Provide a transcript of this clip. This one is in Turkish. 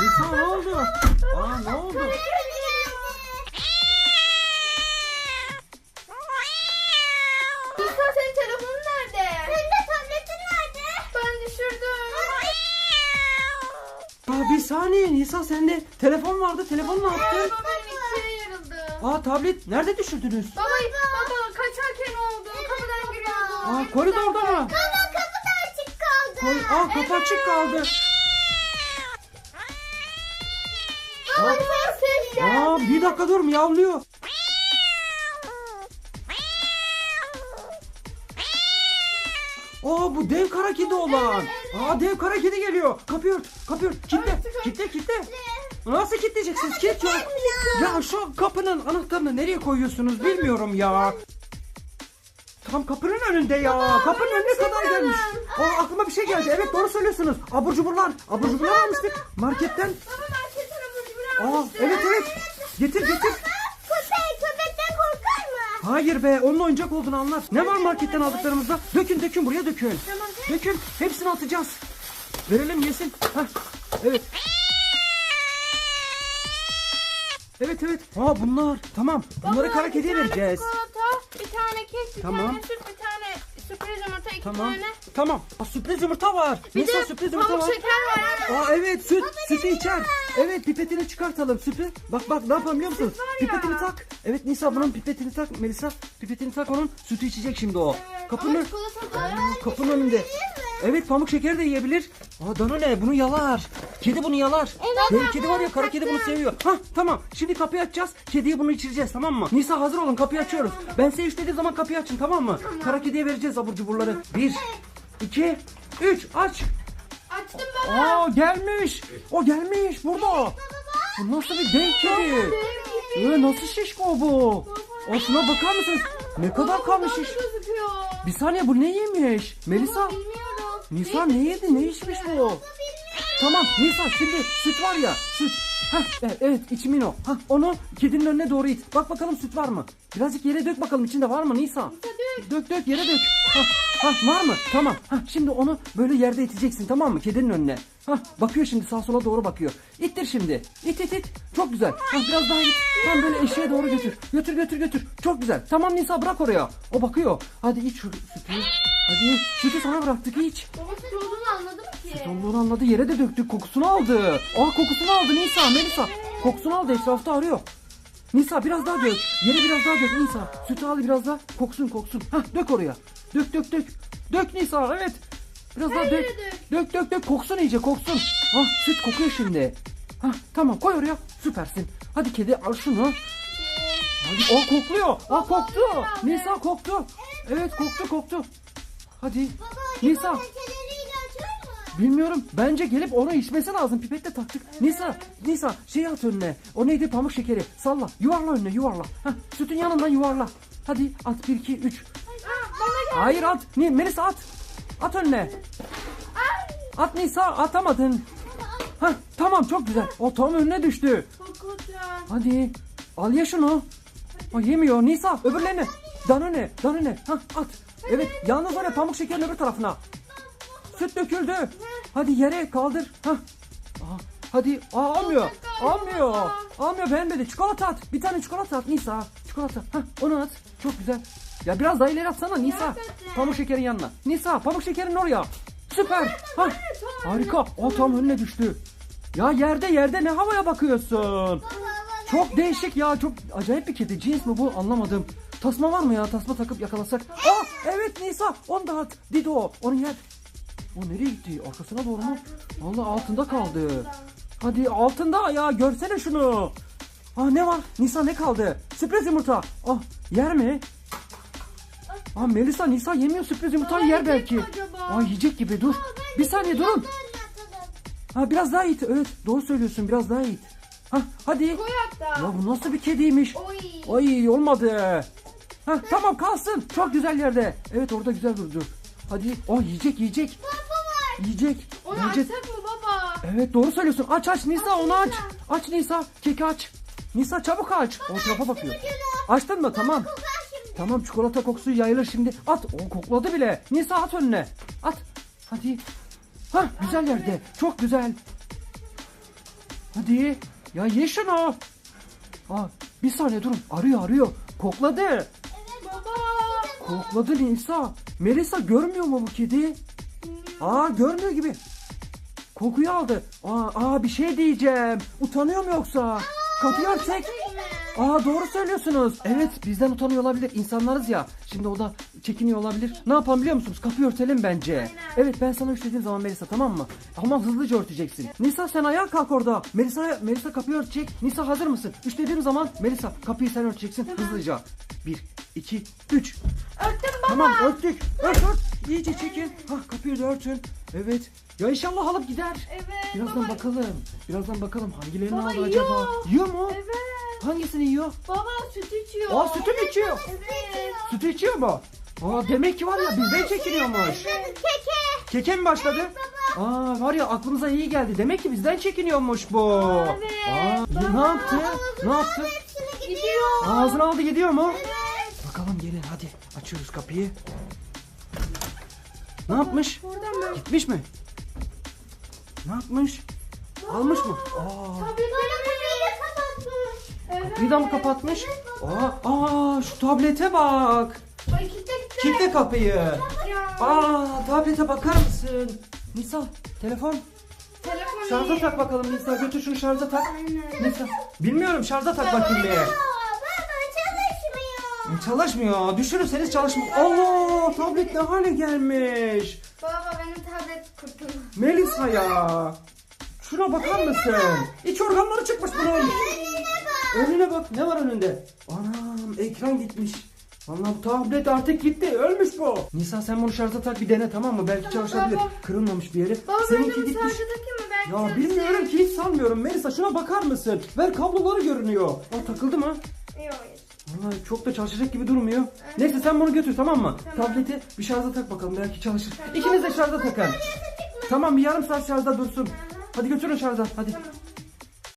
Nisa ne oldu? Aa ne oldu? Nisa senin telefonun nerede? Senin de tabletin nerede? Ben düşürdüm. Aa bir saniye Nisa sende telefon vardı. Telefon ne yaptın? Baba benim ikiye yarıldı. Aa tablet nerede düşürdünüz? Baba, baba Aa koridorda mı? Baba kapı da açık kaldı. Kor- Aa kapı açık kaldı. Geldi. Aa bir dakika dur miyavlıyor. Aa bu dev kara kedi olan. Aa dev kara kedi geliyor. Kapıyı ört. Kitle, kitle, kitle. Nasıl kilitleyeceksiniz? Kilit yok. Ya şu kapının anahtarını nereye koyuyorsunuz bilmiyorum ya. Tam kapının önünde ya. Kapının önüne kadar gelmiş. Aa aklıma bir şey geldi. Evet doğru söylüyorsunuz. Abur cuburlar. Abur cuburlar almıştık marketten. Baba marketten abur cubur Aa almıştı. evet evet. Getir getir. Köpek köpekten korkar mı? Hayır be onun oyuncak olduğunu anlar. Ne var marketten aldıklarımızda? Dökün dökün buraya dökün. Dökün hepsini atacağız. Verelim yesin. Hah. Evet. Evet evet. Aa bunlar. Tamam. Bunları Baba, kara kediye vereceğiz. Çikolata, kek, bir Tamam. tane süt, bir tane sürpriz yumurta, iki Tamam. tane. Tamam. Aa, sürpriz yumurta var. Bir Nisa de sürpriz yumurta pamuk var. şeker var. Aa evet süt. Sütü içer. Evet pipetini çıkartalım. Sütü. Bak bak ne yapalım biliyor musunuz? var ya. Pipetini tak. Evet Nisa bunun pipetini tak. Melisa pipetini tak onun. Sütü içecek şimdi o. Kapını. Ama çikolata da. Aa, kapının önünde. Evet pamuk şeker de yiyebilir. Aa Danone bunu yalar. Kedi bunu yalar. Dev kedi var ya kara kedi bunu seviyor. Hah tamam şimdi kapıyı açacağız. Kediye bunu içireceğiz tamam mı? Nisa hazır olun kapıyı açıyoruz. Ben size üç dediğim zaman kapıyı açın tamam mı? Kara kediye vereceğiz abur cuburları. Bir, iki, üç aç. Açtım baba. Aa gelmiş. O gelmiş burada. Bu nasıl bir dev kedi? Ee, nasıl şişko bu? Aa, şuna bakar mısınız? Ne kadar kalmış şiş. Bir saniye bu ne yemiş? Melisa. Bilmiyorum. Nisa ne yedi? Ne içmiş bu? Tamam Nisa şimdi süt var ya süt. Hah evet, evet içimin o. Hah onu kedinin önüne doğru it. Bak bakalım süt var mı? Birazcık yere dök bakalım içinde var mı Nisa? Dök dök yere dök. Hah, hah var mı? Tamam. Hah şimdi onu böyle yerde iteceksin tamam mı? Kedinin önüne. Hah bakıyor şimdi sağa sola doğru bakıyor. İttir şimdi. İt it it. Çok güzel. Hah biraz daha it. Tam böyle eşeğe doğru götür. Götür götür götür. Çok güzel. Tamam Nisa bırak oraya. O bakıyor. Hadi iç şu sütü. Hadi sütü sana bıraktık iç. Baba süt olduğunu anladım ki. Donluğunu anladı yere de döktük kokusunu aldı. Aa kokusunu aldı Nisa Melisa. Kokusunu aldı etrafta arıyor. Nisa biraz daha dök. Yere biraz daha dök Nisa. Sütü al biraz daha. Koksun koksun. Hah dök oraya. Dök dök dök. Dök Nisa evet. Biraz daha dök. Dök dök dök koksun iyice koksun. Ah süt kokuyor şimdi. Hah tamam koy oraya. Süpersin. Hadi kedi al şunu. Hadi o kokluyor. Aa koktu. Nisa koktu. Evet koktu koktu. Hadi. Nisa. Bilmiyorum. Bence gelip onu içmesi lazım. Pipetle taktık. Nisa, Nisa şey at önüne. O neydi pamuk şekeri. Salla. Yuvarla önüne yuvarla. Heh, sütün yanından yuvarla. Hadi at 1 2 3. Aa, bana gel. Hayır at. Ni Melisa at. At önüne. At Nisa atamadın. Heh, tamam çok güzel. O tam önüne düştü. Hadi. Al ya şunu. O yemiyor. Nisa öbürlerine. Danone. Danone. Hah at. Evet yalnız öyle pamuk şekerin öbür tarafına. Süt döküldü. Hadi yere kaldır. Hah. Aa, hadi. Aa, almıyor. Almıyor. Almıyor beğenmedi. Çikolata at. Bir tane çikolata at Nisa. Çikolata. Hah onu at. Çok güzel. Ya biraz daha ileri atsana Nisa. Pamuk şekerin yanına. Nisa pamuk şekerin oraya. Süper. Hah. Harika. O tam önüne düştü. Ya yerde yerde ne havaya bakıyorsun? Çok değişik ya. Çok acayip bir kedi. Cins mi bu anlamadım. Tasma var mı ya? Tasma takıp yakalasak. Aa evet Nisa. Onu da at. Dido. Onu yer. O nereye gitti? Arkasına doğru mu? Vallahi altında kaldı. Hadi altında ya. Görsene şunu. Aa ne var? Nisa ne kaldı? Sürpriz yumurta. Ah yer mi? Aa Melisa Nisa yemiyor sürpriz yumurtayı yer belki. Aa yiyecek gibi dur. Bir saniye durun. Ha biraz daha it. Evet doğru söylüyorsun biraz daha it. Ha hadi. Koy hatta. Ya bu nasıl bir kediymiş? Oy. Ay olmadı. Ha tamam kalsın. Çok güzel yerde. Evet orada güzel durdu. Hadi. Oh yiyecek yiyecek. Yiyecek. Onu Bence... açsak mı baba? Evet doğru söylüyorsun. Aç aç Nisa onu aç. Aç Nisa. Keki aç. Nisa çabuk aç. O tarafa bakıyor. Açtın mı? Tamam. Tamam çikolata kokusu yayılır şimdi. At. O kokladı bile. Nisa at önüne. At. Hadi. Ha güzel yerde. Çok güzel. Hadi. Ya ye şunu. Aa, bir saniye durun. Arıyor arıyor. Kokladı. Baba. Kokladı Nisa. Melisa görmüyor mu bu kedi? Aa görmüyor gibi. Kokuyu aldı. Aa, aa bir şey diyeceğim. Utanıyor mu yoksa? Kapıyı örtsek. Aa doğru söylüyorsunuz. Evet bizden utanıyor olabilir. İnsanlarız ya. Şimdi o da çekiniyor olabilir. Ne yapalım biliyor musunuz? Kapıyı örtelim bence. Evet ben sana üç zaman Melisa tamam mı? Ama hızlıca örteceksin. Nisa sen ayağa kalk orada. Melisa, Melisa kapıyı örtecek. Nisa hazır mısın? Üç dediğim zaman Melisa kapıyı sen örteceksin hızlıca. Bir, iki, üç. Örttüm baba. Tamam örttük. Ört ört. İyice çekin. Hah kapıyı da örtün. Evet. Ya inşallah alıp gider. Evet. Birazdan baba. bakalım. Birazdan bakalım hangilerini Baba aldı yiyor. acaba? Yiyor mu? Evet. Hangisini yiyor? Baba süt içiyor. Aa sütü mü içiyor? Evet. Sütü içiyor mu? Aa demek ki var ya bizden çekiniyormuş. Keke. Keke mi başladı? Aa var ya aklımıza iyi geldi. Demek ki bizden çekiniyormuş bu. Evet. Aa, ne yaptı? Ne yaptı? Gidiyor. Ağzına aldı gidiyor mu? Evet. Bakalım gelin hadi. Açıyoruz kapıyı. Ne yapmış? Buradan mı? Gitmiş mi? Ne yapmış? Almış mı? Aa, Tabletlerimi kapatmış. Evet. kapıyı da mı kapatmış? Aa, aa şu tablete bak. Ay kitle kitle. Kitle kapıyı. Aa tablete bakar mısın? Nisa telefon. Telefonu Şarja iyi. tak bakalım Nisa götür şunu şarja tak. Aynen. Nisa bilmiyorum şarja tak bakayım bir. Baba çalışmıyor. E, Çalışmıyor. Düşürürseniz çalışmıyor. Allah tablet ne hale gelmiş. Baba benim tablet kurtuldu. Melisa ya. Şuna bakar mısın? İç organları çıkmış bunun. Önüne bak. Ne var önünde? Anam ekran gitmiş. Bu tablet artık gitti. Ölmüş bu. Nisa sen bunu şarja tak bir dene tamam mı? Belki çalışabilir. baba. Kırılmamış bir yeri. Baba Seninki benim gitmiş. mi? Belki Ya çalışır. bilmiyorum ki hiç sanmıyorum. Melisa şuna bakar mısın? Ver kabloları görünüyor. Aa takıldı mı? Yok hayır. Vallahi çok da çalışacak gibi durmuyor. Neyse sen bunu götür tamam mı? Tableti bir şarja tak bakalım belki çalışır. İkiniz de şarja takın. Tamam bir yarım saat şarjda dursun. Hadi götürün şarja hadi.